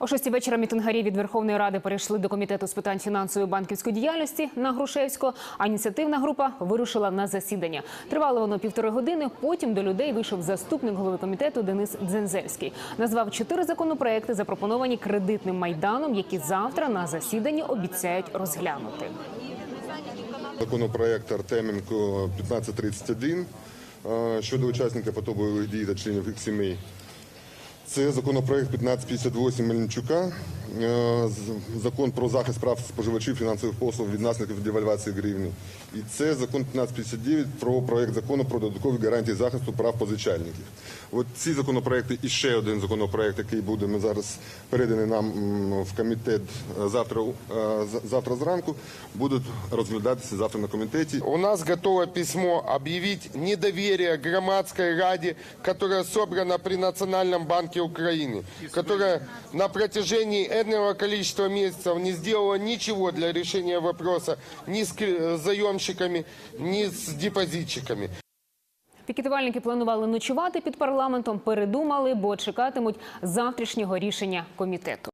О шостій вечора мітингарі від Верховної Ради перейшли до комітету з питань фінансової банківської діяльності на Грушевського. А ініціативна група вирушила на засідання. Тривало воно півтори години. Потім до людей вийшов заступник голови комітету Денис Дзензельський. Назвав чотири законопроекти, запропоновані кредитним майданом, які завтра на засіданні обіцяють розглянути. Законопроект Артеменко 1531 е, щодо учасників АТО бойових дій та членів їх сімей. Це законопроект 1558 Мельничука, закон про захист прав споживачів фінансових послуг від наслідків девальвації гривні. І це закон 1559 про проект закону про додаткові гарантії захисту прав позичальників. От ці законопроекти і ще один законопроект, який буде ми зараз переданий нам м, в комітет е, завтра, у- е, з- завтра зранку, будуть розглядатися завтра на комітеті. У нас готово письмо объявить недоверие громадской раде, которая собрана при Национальном банке Украины, которая на протяжении энного количества месяцев не сделала ничего для решения вопроса ни с к- заемщиками, ни с депозитчиками. Пікетувальники планували ночувати під парламентом, передумали, бо чекатимуть завтрашнього рішення комітету.